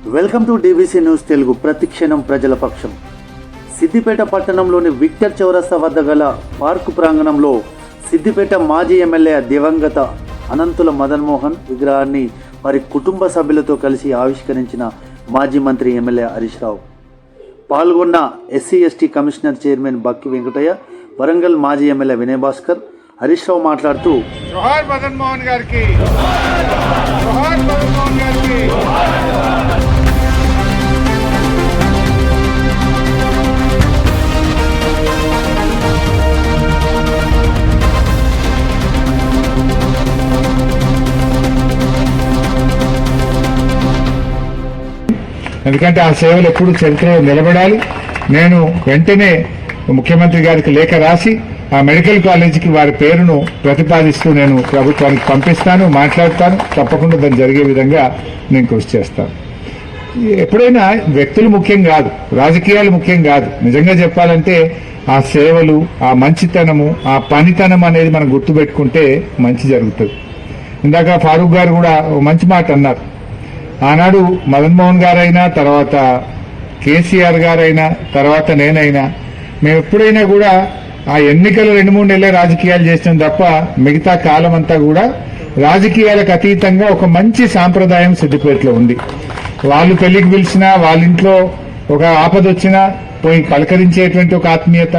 Welcome to DBC news Telugu ప్రతిక్షణం ప్రజల పక్షం. సిద్దిపేట పట్టణంలోని విక్టర్ చౌరస్తా వద్ద గల పార్కు ప్రాంగణంలో సిద్దిపేట మాజీ ఎమ్మెల్యే దివంగత అనంతుల మదన్మోహన్ విగ్రహాన్ని వారి కుటుంబ సభ్యులతో కలిసి ఆవిష్కరించిన మాజీ మంత్రి ఎమ్మెల్యే హరీష్ రావు. పాల్గొన్న SC ST commissioner chairman Bakki Venkataiah Warangal మాజీ ఎమ్మెల్యే వినయ్ భాస్కర్ హరీష్ రావు మాట్లాడుతూ జోహార్ మదన్ మోహన్ గారికి జోహార్ మదన్ మోహన్ గారికి ఎందుకంటే ఆ సేవలు ఎప్పుడు చరిత్రలో నిలబడాలి. నేను వెంటనే ముఖ్యమంత్రి గారికి లేఖ రాసి ఆ మెడికల్ కాలేజీకి వారి పేరును ప్రతిపాదిస్తూ నేను ప్రభుత్వానికి పంపిస్తాను మాట్లాడతాను. తప్పకుండా దాన్ని జరిగే విధంగా నేను కృషి చేస్తాను. ఎప్పుడైనా వ్యక్తులు ముఖ్యం కాదు రాజకీయాలు ముఖ్యం కాదు. నిజంగా చెప్పాలంటే ఆ సేవలు ఆ మంచితనము ఆ పనితనం అనేది మనం గుర్తుపెట్టుకుంటే మంచి జరుగుతుంది. ఇందాక ఫారూక్ గారు కూడా మంచి మాట అన్నారు. ఆనాడు మదన్మోహన్ గారైనా తర్వాత కేసీఆర్ గారైనా తర్వాత నేనైనా మేము ఎప్పుడైనా కూడా ఆ ఎన్నికలు రెండు మూడు నెలలే రాజకీయాలు చేసినాం తప్ప మిగతా కాలం అంతా కూడా రాజకీయాలకు అతీతంగా ఒక మంచి సాంప్రదాయం సిద్దిపేటలో ఉంది. వాళ్ళు పెళ్ళికి పిలిచినా వాళ్ళ ఇంట్లో ఒక ఆపద వచ్చినా పోయి పలకరించేటువంటి ఒక ఆత్మీయత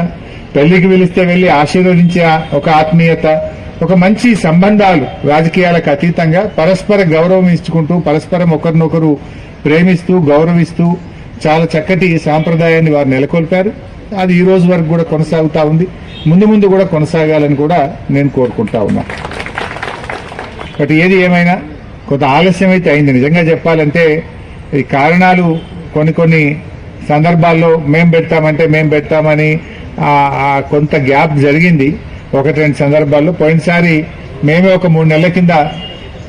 పెళ్ళికి పిలిస్తే వెళ్ళి ఆశీర్వదించే ఒక ఆత్మీయత ఒక మంచి సంబంధాలు రాజకీయాలకు అతీతంగా పరస్పర గౌరవం ఇచ్చుకుంటూ పరస్పరం ఒకరినొకరు ప్రేమిస్తూ గౌరవిస్తూ చాలా చక్కటి సాంప్రదాయాన్ని వారు నెలకొల్పారు. అది ఈ రోజు వరకు కూడా కొనసాగుతూ ఉంది. ముందు ముందు కూడా కొనసాగాలని కూడా నేను కోరుకుంటా ఉన్నా. బట్ ఏది ఏమైనా కొంత ఆలస్యం అయితే అయింది. నిజంగా చెప్పాలంటే ఈ కారణాలు కొన్ని కొన్ని సందర్భాల్లో మేం పెడతామంటే మేం పెడతామని కొంత గ్యాప్ జరిగింది. ఒకటి రెండు సందర్భాల్లో పోయినసారి మేమే ఒక మూడు నెలల కింద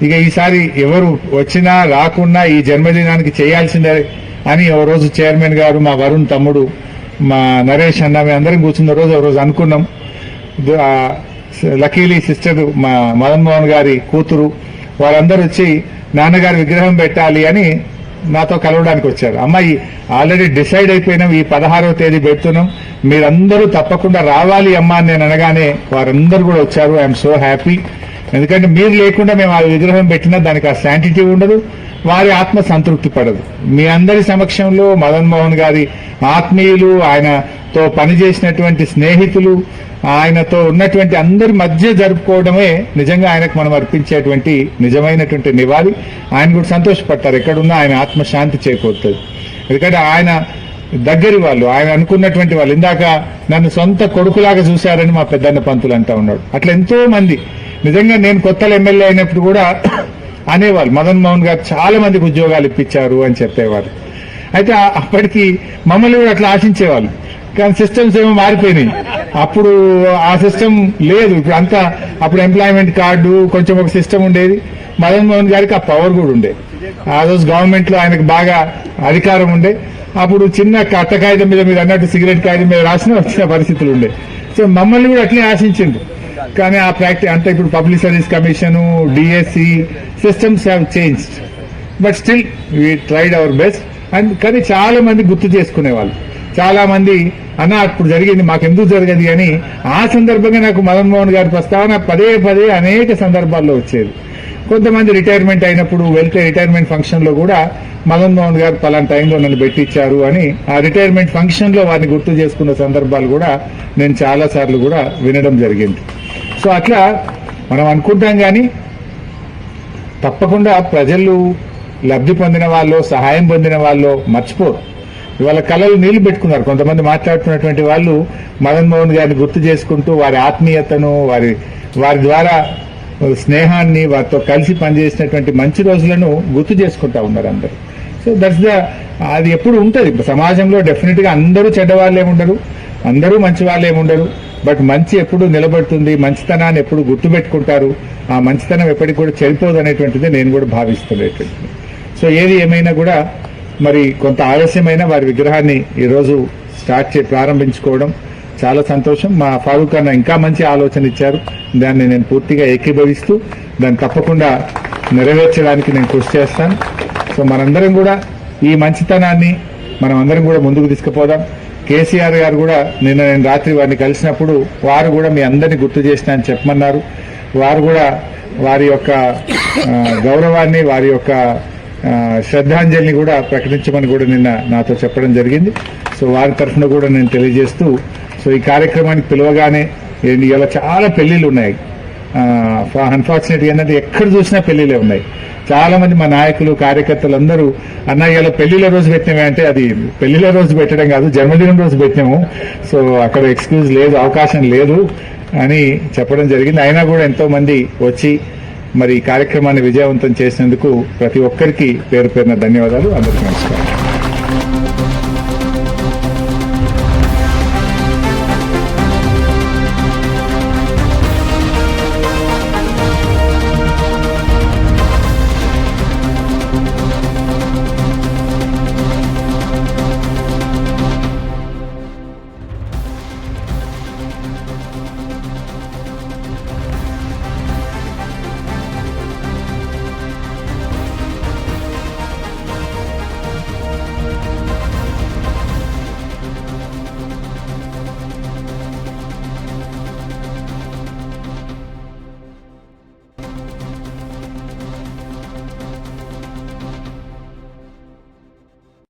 ఇక ఈసారి ఎవరు వచ్చినా రాకున్నా ఈ జన్మదినానికి చేయాల్సిందే అని ఓ రోజు చైర్మన్ గారు మా వరుణ్ తమ్ముడు మా నరేష్ అన్న మేము అందరం కూర్చున్న రోజు ఒక రోజు అనుకున్నాం. లకీలీ సిస్టర్ మా మదన్ మోహన్ గారి కూతురు వారందరూ వచ్చి నాన్నగారి విగ్రహం పెట్టాలి అని నాతో కలవడానికి వచ్చారు. అమ్మాయి ఆల్రెడీ డిసైడ్ అయిపోయినాం ఈ పదహారవ తేదీ పెడుతున్నాం. మీరందరూ తప్పకుండా రావాలి అమ్మా అని నేను అనగానే వారందరూ కూడా వచ్చారు. ఐఎమ్ సో హ్యాపీ ఎందుకంటే మీరు లేకుండా మేము ఆ విగ్రహం పెట్టినా దానికి ఆ శాంటిటీ ఉండదు వారి ఆత్మ సంతృప్తి పడదు. మీ అందరి సమక్షంలో మదన్ మోహన్ గారి ఆత్మీయులు ఆయనతో పనిచేసినటువంటి స్నేహితులు ఆయనతో ఉన్నటువంటి అందరి మధ్య జరుపుకోవడమే నిజంగా ఆయనకు మనం అర్పించేటువంటి నిజమైనటువంటి నివాళి. ఆయన కూడా సంతోషపడతారు. ఎక్కడున్నా ఆయన ఆత్మశాంతి చేకూరుతుంది. ఎందుకంటే ఆయన దగ్గరి వాళ్ళు ఆయన అనుకున్నటువంటి వాళ్ళు. ఇందాక నన్ను సొంత కొడుకులాగా చూశారని మా పెద్దన్న పంతులు అంటా ఉన్నాడు. అట్లా ఎంతో మంది. నిజంగా నేను కొత్తలో ఎమ్మెల్యే అయినప్పుడు కూడా అనేవాళ్ళు. మదన్ మోహన్ గారు చాలా మందికి ఉద్యోగాలు ఇప్పించారు అని చెప్పేవారు అయితే అప్పటికి మమ్మల్ని కూడా అట్లా ఆశించేవాళ్ళు. కానీ సిస్టమ్స్ ఏమో మారిపోయినాయి. అప్పుడు ఆ సిస్టమ్ లేదు. ఇప్పుడు అంతా అప్పుడు ఎంప్లాయ్మెంట్ కార్డు కొంచెం ఒక సిస్టమ్ ఉండేది. మదన్ మోహన్ గారికి ఆ పవర్ కూడా ఉండేది ఆ రోజు గవర్నమెంట్లో ఆయనకు బాగా అధికారం ఉండే. అప్పుడు చిన్న కట్ట కాగితం మీద మీరు అన్నట్టు సిగరెట్ కాగితం మీద రాసిన వచ్చిన పరిస్థితులు ఉండే. సో మమ్మల్ని కూడా అట్లే ఆశించిండ్రు. కానీ ఆ ప్రాక్టీ అంటే ఇప్పుడు public service commission DSC systems have changed but still we tried our best and కానీ చాలా మంది గుర్తు చేసుకునేవాళ్ళు. చాలా మంది అన్న అప్పుడు జరిగింది మాకు ఎందుకు జరగదు? అని ఆ సందర్భంగా నాకు మదన్ మోహన్ గారి ప్రస్తావన పదే పదే అనేక సందర్భాల్లో వచ్చేది. కొంతమంది రిటైర్మెంట్ అయినప్పుడు వెళ్తే రిటైర్మెంట్ ఫంక్షన్లో కూడా మదన్ మోహన్ గారు పలానా టైంలో నన్ను పెట్టించారు అని ఆ రిటైర్మెంట్ ఫంక్షన్లో వారిని గుర్తు చేసుకున్న సందర్భాలు కూడా నేను చాలా సార్లు కూడా వినడం జరిగింది. సో అట్లా మనం అనుకుంటాం కానీ తప్పకుండా ప్రజలు లబ్ధి పొందిన వాళ్ళు సహాయం పొందిన వాళ్ళు మర్చిపోరు. ఇవాళ కళలు నీళ్ళు పెట్టుకున్నారు. కొంతమంది మాట్లాడుతున్నటువంటి వాళ్ళు మదన్ మోహన్ గారిని గుర్తు చేసుకుంటూ వారి ఆత్మీయతను వారి వారి ద్వారా స్నేహాన్ని వారితో కలిసి పనిచేసినటువంటి మంచి రోజులను గుర్తు చేసుకుంటా ఉన్నారు అందరూ. సో దట్స్ ద అది ఎప్పుడు ఉంటుంది. సమాజంలో డెఫినెట్గా అందరూ చెడ్డవాళ్ళే ఉండరు అందరూ మంచి వాళ్ళే ఉండరు బట్ మంచి ఎప్పుడు నిలబడుతుంది మంచితనాన్ని ఎప్పుడు గుర్తుపెట్టుకుంటారు ఆ మంచితనం ఎప్పటికి కూడా చెడిపోదు అనేటువంటిది నేను కూడా భావిస్తున్నటువంటిది సో ఏది ఏమైనా కూడా మరి కొంత ఆలస్యమైన వారి విగ్రహాన్ని ఈరోజు స్టార్ట్ చే ప్రారంభించుకోవడం చాలా సంతోషం. మా ఫారూక్ అన్న ఇంకా మంచి ఆలోచన ఇచ్చారు. దాన్ని నేను పూర్తిగా ఏకీభవిస్తూ దాన్ని తప్పకుండా నెరవేర్చడానికి నేను కృషి చేస్తాను. సో మనందరం కూడా ఈ మంచితనాన్ని మనం అందరం కూడా ముందుకు తీసుకుపోదాం. కేసీఆర్ గారు కూడా నిన్న నేను రాత్రి వారిని కలిసినప్పుడు వారు కూడా మీ అందరినీ గుర్తు చేసిన అని చెప్పమన్నారు. వారు కూడా వారి యొక్క గౌరవాన్ని వారి యొక్క శ్రద్ధాంజలిని కూడా ప్రకటించమని కూడా నిన్న నాతో చెప్పడం జరిగింది. సో వారి తరఫున కూడా నేను తెలియజేస్తూ సో ఈ కార్యక్రమానికి పిలవగానే ఏంటి ఇలా చాలా పెళ్ళిళ్ళు ఉన్నాయి. అన్ఫార్చునేట్గా ఏంటంటే ఎక్కడ చూసినా పెళ్ళిలే ఉన్నాయి. చాలామంది మా నాయకులు కార్యకర్తలు అందరూ అన్న ఇవాళ పెళ్ళిల రోజు పెట్టినవి అంటే అది పెళ్ళిల రోజు పెట్టడం కాదు జన్మదినం రోజు పెట్టినాము. సో అక్కడ ఎక్స్క్యూజ్ లేదు అవకాశం లేదు అని చెప్పడం జరిగింది. అయినా కూడా ఎంతోమంది వచ్చి మరి ఈ కార్యక్రమాన్ని విజయవంతం చేసినందుకు ప్రతి ఒక్కరికి పేరు పేరున ధన్యవాదాలు. అందరికీ నమస్కారం.